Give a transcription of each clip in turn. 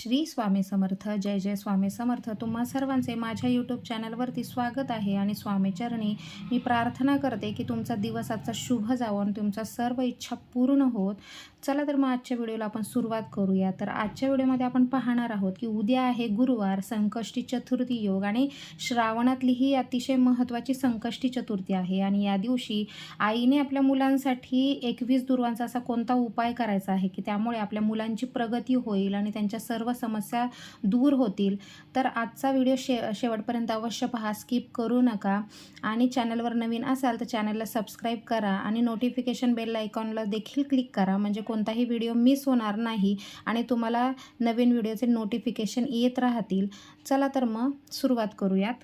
श्री स्वामी समर्थ. जय जय स्वामी समर्थ. तुम्हा सर्वांचे माझ्या यूट्यूब चॅनलवरती स्वागत आहे आणि स्वामीचरणी मी प्रार्थना करते की तुमचा दिवस आजचा शुभ जावं आणि तुमच्या सर्व इच्छा पूर्ण होत. चला तर मग आजच्या व्हिडिओला आपण सुरुवात करूया. तर आजच्या व्हिडिओमध्ये आपण पाहणार आहोत की उद्या आहे गुरुवार संकष्टी चतुर्थी योग आणि श्रावणातली ही अतिशय महत्त्वाची संकष्टी चतुर्थी आहे आणि या दिवशी आईने आपल्या मुलांसाठी एकवीस दुर्वांचा असा कोणता उपाय करायचा आहे की त्यामुळे आपल्या मुलांची प्रगती होईल आणि त्यांच्या सर्व समस्या दूर होतील. तर आजचा व्हिडिओ शे शेवटपर्यंत अवश्य पहा. स्किप करू नका. आणि चॅनलवर नवीन असाल तर चॅनलला सबस्क्राईब करा आणि नोटिफिकेशन बेल आयकॉनला देखील क्लिक करा. म्हणजे कोणताही व्हिडिओ मिस होणार नाही आणि तुम्हाला नवीन व्हिडिओचे नोटिफिकेशन येत राहतील. चला तर मग सुरुवात करूयात.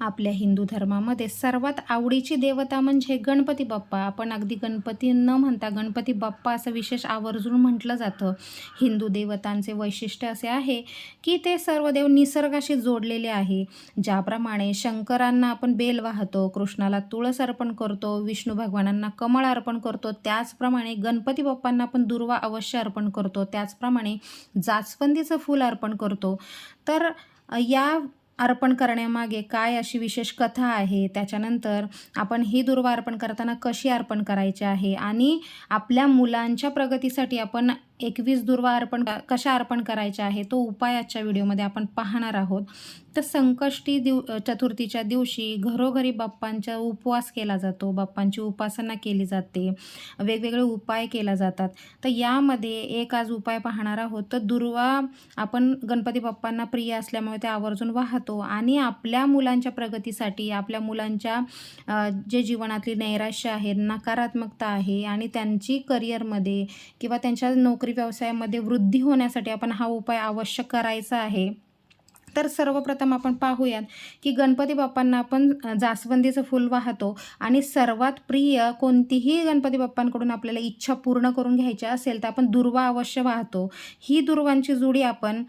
आपल्या हिंदू धर्मामध्ये सर्वात आवडीची देवता म्हणजे गणपती बाप्पा. आपण अगदी गणपती न म्हणता गणपती बाप्पा असं विशेष आवर्जून म्हटलं जातं. हिंदू देवतांचे वैशिष्ट्य असे आहे की ते सर्व देव निसर्गाशी जोडलेले आहे. ज्याप्रमाणे शंकरांना आपण बेल वाहतो कृष्णाला तुळस अर्पण करतो विष्णू भगवानांना कमळ अर्पण करतो त्याचप्रमाणे गणपती बाप्पांना आपण दुर्वा अवश्य अर्पण करतो त्याचप्रमाणे जास्वंदीचं फूल अर्पण करतो. तर या अर्पण करण्यामागे काय अशी विशेष कथा आहे? त्याच्यानंतर आपण ही दुर्वा अर्पण करताना कशी अर्पण करायची आहे? आणि आपल्या मुलांच्या प्रगतीसाठी आपण एकवीस दुर्वा अर्पण क- कशा अर्पण करायच्या आहे तो उपाय आजच्या व्हिडिओमध्ये आपण पाहणार आहोत. तर संकष्टी दिव चतुर्थीच्या दिवशी घरोघरी बाप्पांचा उपवास केला जातो. बाप्पांची उपासना केली जाते. वेगवेगळे उपाय केला जातात. तर यामध्ये एक आज उपाय पाहणार आहोत. तर दुर्वा आपण गणपती बाप्पांना प्रिय असल्यामुळे ते आवर्जून वाहतो आणि आपल्या मुलांच्या प्रगतीसाठी आपल्या मुलांच्या जे जीवनातली नैराश्य आहे नकारात्मकता आहे आणि त्यांची करिअरमध्ये किंवा त्यांच्या नोकरी व्यवसायामध्ये वृद्धी होण्यासाठी आपण हा उपाय अवश्य करायचा आहे. तर सर्वप्रथम आपण पाहूयात की गणपती बाप्पांना आपण जास्वंदीचं फूल वाहतो आणि सर्वात प्रिय कोणतीही गणपती बाप्पांकडून आपल्याला इच्छा पूर्ण करून घ्यायची असेल तर आपण दुर्वा अवश्य वाहतो. ही दुर्वांची जुडी आपण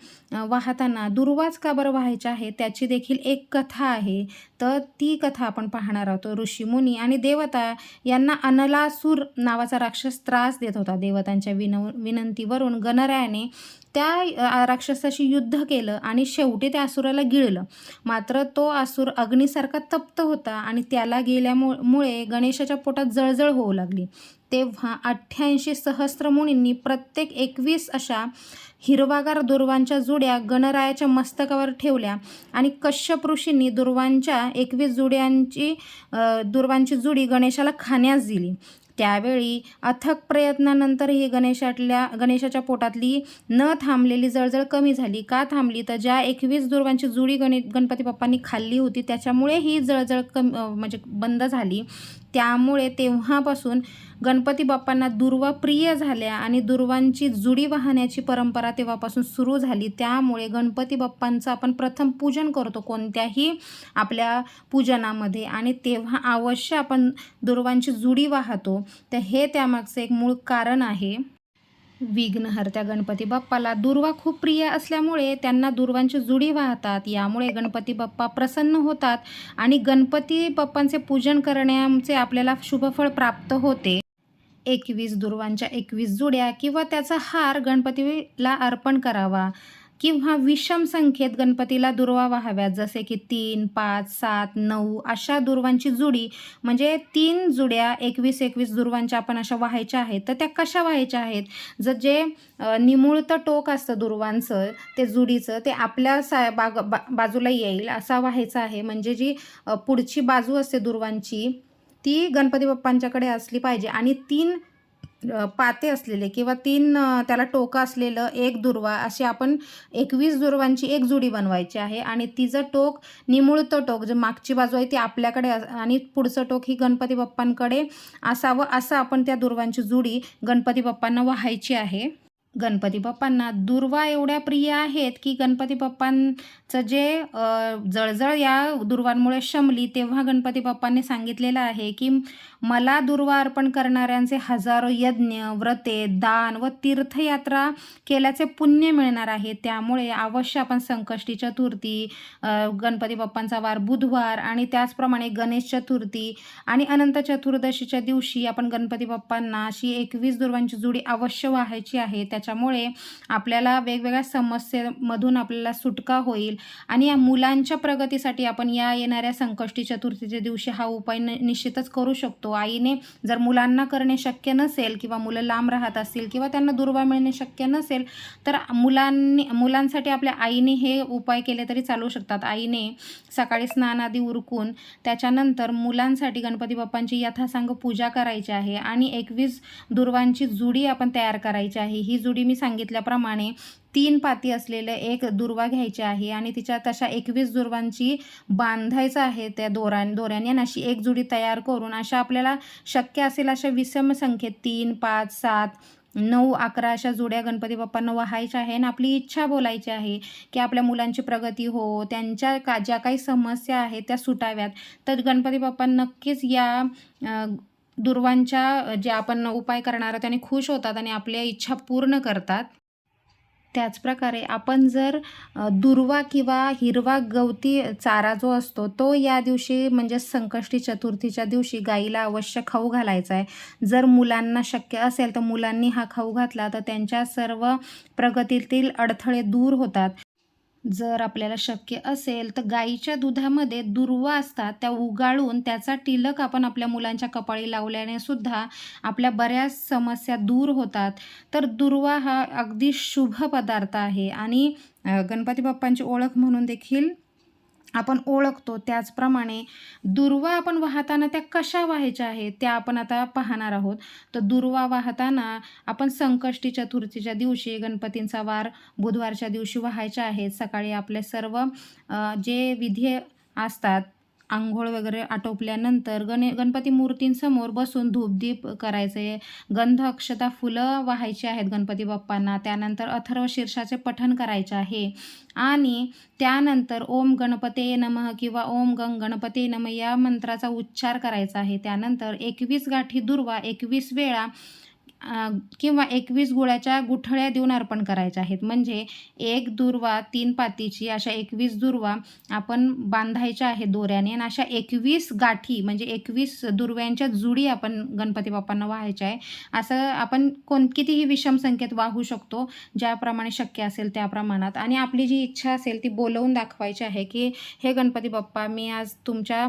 वाहताना दुर्वाच का बरं व्हायच्या आहे? त्याची देखील एक कथा आहे. तर ती कथा आपण पाहणार आहोत. ऋषीमुनी आणि देवता यांना अनलासूर नावाचा राक्षस त्रास देत होता. देवतांच्या विन विनंतीवरून गणरायाने त्या राक्षसाशी युद्ध केलं आणि शेवटी त्या असुराला गिळलं. मात्र तो असुर अग्नीसारखा तप्त होता आणि त्याला गेल्यामुळे मुळे गणेशाच्या पोटात जळजळ होऊ लागली. तेव्हा अठ्ठ्याऐंशी सहस्र मुनींनी प्रत्येक एकवीस अशा हिरवागार दुर्वांच्या जुड्या गणरायाच्या मस्तकावर ठेवल्या. आणि कश्यप ऋषींनी दुर्वांच्या एकवीस जुड्यांची दुर्वांची जुडी गणेशाला खाण्यास दिली. त्यावेळी अथक प्रयत्नानंतर ही गणेशातल्या गणेशाच्या पोटातली न थांबलेली जळजळ कमी झाली. का थांबली? तर ज्या एकवीस दुर्वांची जुडी गणे गणपती बाप्पांनी खाल्ली होती त्याच्यामुळे ही जळजळ कमी म्हणजे बंद झाली. त्यामुळे तेव्हापासून गणपती बाप्पांना दुर्वा प्रिय झाल्या आणि दुर्वांची जुडी वाहण्याची परंपरा तेव्हापासून सुरू झाली. त्यामुळे गणपती बाप्पांचं आपण प्रथम पूजन करतो कोणत्याही आपल्या पूजनामध्ये. आणि तेव्हा अवश्य आपण दुर्वांची जुडी वाहतो. तर हे त्यामागचं एक मूळ कारण आहे. विघ्नहर्त्या गणपती बाप्पाला. दुर्वा खूप प्रिय असल्यामुळे त्यांना दुर्वांची जुडी वाहतात. यामुळे गणपती बाप्पा प्रसन्न होतात आणि गणपती बाप्पांचे पूजन करण्याचे आपल्याला शुभफळ प्राप्त होते. एकवीस दुर्वांच्या एकवीस जुड्या किंवा त्याचा हार गणपतीला अर्पण करावा. किंवा विषम संख्येत गणपतीला दुर्वा व्हाव्यात जसे की तीन पाच सात नऊ अशा दुर्वांची जुडी म्हणजे तीन जुड्या एकवीस एकवीस दुर्वांच्या आपण अशा व्हायच्या आहेत. तर त्या कशा व्हायच्या आहेत? जर जे निमुळतं टोक असतं दुर्वांचं ते जुडीचं ते आपल्या सा बाग बा बाजूला येईल असा व्हायचा आहे. म्हणजे जी पुढची बाजू असते दुर्वांची ती गणपती बाप्पांच्याकडे असली पाहिजे. आणि तीन पाते असलेले किंवा तीन त्याला टोकं असलेलं एक दुर्वा अशी आपण एकवीस दुर्वांची एक जुडी बनवायची आहे. आणि तिचं टोक निमुळतं टोक जे मागची बाजू आहे ती आपल्याकडे आणि पुढचं टोक ही गणपती बाप्पांकडे असावं असं आपण त्या दुर्वांची जुडी गणपती बाप्पांना वाहायची आहे. गणपती बाप्पांना. दुर्वा एवढ्या प्रिय आहेत की गणपती बाप्पांचं जे जळजळ या दुर्वांमुळे शमली तेव्हा गणपती बाप्पांनी सांगितलेलं आहे की मला दुर्वा अर्पण करणाऱ्यांचे हजारो यज्ञ व्रते दान व तीर्थयात्रा केल्याचे पुण्य मिळणार आहे. त्यामुळे अवश्य आपण संकष्टी चतुर्थी गणपती बाप्पांचा वार बुधवार आणि त्याचप्रमाणे गणेश चतुर्थी आणि अनंत चतुर्दशीच्या दिवशी आपण गणपती बाप्पांना अशी एकवीस दुर्वांची जुडी अवश्य व्हायची आहे. त्या याच्यामुळे आपल्याला वेगवेगळ्या समस्येमधून आपल्याला सुटका होईल. आणि या मुलांच्या प्रगतीसाठी आपण या येणाऱ्या संकष्टी चतुर्थीच्या दिवशी हा उपाय न निश्चितच करू शकतो. आईने जर मुलांना करणे शक्य नसेल किंवा मुलं लांब राहत असतील किंवा त्यांना दुर्वा मिळणे शक्य नसेल तर मुलांनी मुलांसाठी आपल्या आईने हे उपाय केले तरी चालू शकतात. आईने सकाळी स्नान आधी उरकून त्याच्यानंतर मुलांसाठी गणपती बाप्पांची यथासांग पूजा करायची आहे आणि एकवीस दुर्वांची जुडी आपण तयार करायची आहे. ही जुडी जुडी मी सांगितल्याप्रमाणे तीन पाती असलेले एक दुर्वा घ्यायची आहे आणि तिच्या तशा एकवीस दुर्वांची बांधायचं आहे त्या दोरा दोऱ्याने आणि अशी एक जुडी तयार करून अशा आपल्याला शक्य असेल अशा विषम संख्येत तीन पाच सात नऊ अकरा अशा जुड्या गणपती बाप्पांना वाहायच्या आहे आणि आपली इच्छा बोलायची आहे की आपल्या मुलांची प्रगती हो त्यांच्या का ज्या काही समस्या आहेत त्या सुटाव्यात. तर गणपती बाप्पा नक्कीच या दुर्वांच्या जे आपण उपाय करणार त्याने खुश होतात आणि आपल्या इच्छा पूर्ण करतात. त्याचप्रकारे आपण जर दुर्वा किंवा हिरवा गवती चारा जो असतो तो या दिवशी म्हणजे संकष्टी चतुर्थीच्या दिवशी गाईला अवश्य खाऊ घालायचा आहे. जर मुलांना शक्य असेल तर मुलांनी हा खाऊ घातला तर त्यांच्या सर्व प्रगतीतील अडथळे दूर होतात. जर आपल्याला शक्य असेल तर गाईच्या दुधामध्ये दुर्वा असतात त्या उगाळून त्याचा टिलक आपण आपल्या मुलांच्या कपाळी लावल्याने सुद्धा आपल्या बऱ्याच समस्या दूर होतात. तर दुर्वा हा अगदी शुभ पदार्थ आहे आणि गणपती बाप्पांची ओळख म्हणून देखील आपण ओळखतो त्याचप्रमाणे दुर्वा आपण वाहताना त्या कशा व्हायच्या आहेत त्या आपण आता पाहणार आहोत. तर दुर्वा वाहताना आपण संकष्टी चतुर्थीच्या दिवशी गणपतींचा वार बुधवारच्या दिवशी व्हायच्या आहेत. सकाळी आपले सर्व जे विधी असतात आंघोळ वगैरे आटोपल्यानंतर गणे गणपती मूर्तींसमोर बसून धूपदीप करायचे. गंध अक्षता फुलं वाहायची आहेत गणपती बाप्पांना. त्यानंतर अथर्व शीर्षाचे पठण करायचे आहे. आणि त्यानंतर ओम गणपते नमः किंवा ओम गंग गणपते नम या मंत्राचा उच्चार करायचा आहे. त्यानंतर एकवीस गाठी दुर्वा एकवीस वेळा किंवा एकवीस गुळाच्या गुठळ्या देऊन अर्पण करायच्या आहेत. म्हणजे एक दुर्वा तीन पातीची अशा एकवीस दुर्वा आपण बांधायच्या आहेत दोऱ्याने. आणि अशा एकवीस गाठी म्हणजे एकवीस दुर्व्यांच्या जुडी आपण गणपती बाप्पांना व्हायच्या आहे. असं आपण कोण कितीही विषम संख्येत वाहू शकतो ज्याप्रमाणे शक्य असेल त्या प्रमाणात. आणि आपली जी इच्छा असेल ती बोलवून दाखवायची आहे की हे गणपती बाप्पा मी आज तुमच्या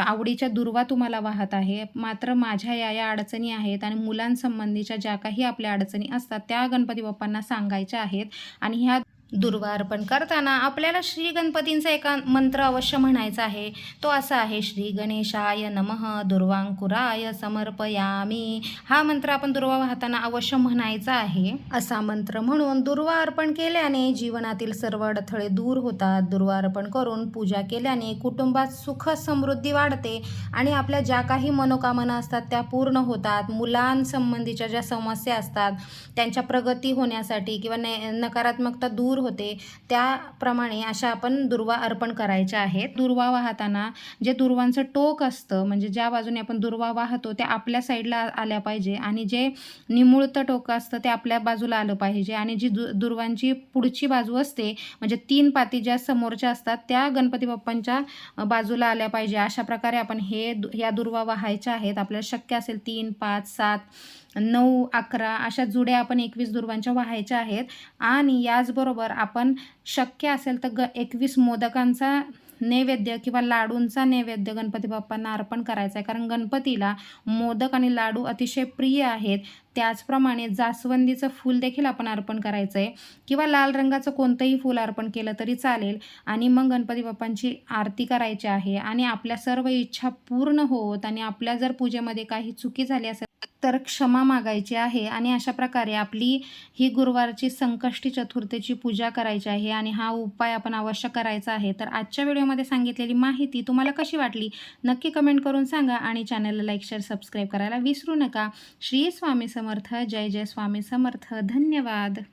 आवडीच्या दुर्वा तुम्हाला वाहत आहे. मात्र माझ्या या या अडचणी आहेत आणि मुलांसंबंधी ज्या काही आपल्या अडचणी असतात त्या गणपती बाप्पांना सांगायच्या आहेत. आणि ह्या दुर्वा अर्पण करताना आपल्याला श्री गणपतींचा एका मंत्र अवश्य म्हणायचा आहे. तो असा आहे श्री गणेशाय नमः दुर्वांकुराय समर्पयामी. हा मंत्र आपण दुर्वा वाहताना अवश्य म्हणायचा आहे. असा मंत्र म्हणून दुर्वा अर्पण केल्याने जीवनातील सर्व अडथळे दूर होतात. दुर्वा अर्पण करून पूजा केल्याने कुटुंबात सुख समृद्धी वाढते आणि आपल्या ज्या काही मनोकामना असतात त्या पूर्ण होतात. मुलांसंबंधीच्या ज्या समस्या असतात त्यांच्या प्रगती होण्यासाठी किंवा नकारात्मकता दूर होते. त्याप्रमाणे अशा आपण दुर्वा अर्पण करायच्या आहेत. दुर्वा वाहताना जे दुर्वांचं टोक असतं म्हणजे ज्या बाजूने आपण दुर्वा वाहतो ते आपल्या साईडला आल्या पाहिजे आणि जे निमुळतं टोक असतं ते आपल्या बाजूला आलं पाहिजे आणि जी दु दुर्वांची पुढची बाजू असते म्हणजे तीन पाती ज्या समोरच्या असतात त्या गणपती बाप्पांच्या बाजूला आल्या पाहिजे. अशा प्रकारे आपण हे ह्या दुर्वा वाहायच्या आहेत. आपल्याला शक्य असेल तीन पाच सात नऊ अकरा अशा जुड्या आपण एकवीस दुर्वांच्या व्हायच्या आहेत. आणि याचबरोबर आपण शक्य असेल तर ग एकवीस मोदकांचा नैवेद्य किंवा लाडूंचा नैवेद्य गणपती बाप्पांना अर्पण करायचा आहे. कारण गणपतीला मोदक आणि लाडू अतिशय प्रिय आहेत. त्याचप्रमाणे जास्वंदीचं फूल देखील आपण अर्पण करायचं आहे किंवा लाल रंगाचं कोणतंही फूल अर्पण केलं तरी चालेल. आणि मग गणपती बाप्पांची आरती करायची आहे. आणि आपल्या सर्व इच्छा पूर्ण होत आणि आपल्या जर पूजेमध्ये काही चुकी झाली असेल तर क्षमा मागायची आहे. आणि अशा प्रकारे आपली ही गुरुवारची संकष्टी चतुर्थीची पूजा करायची आहे. आणि हा उपाय आपण अवश्य करायचा आहे. तर आजच्या व्हिडिओमध्ये सांगितलेली माहिती तुम्हाला कशी वाटली? नक्की कमेंट करून सांगा. आणि चॅनलला लाईक शेअर सबस्क्राईब करायला विसरू नका. श्री स्वामी समर्थ. जय जय स्वामी समर्थ. धन्यवाद.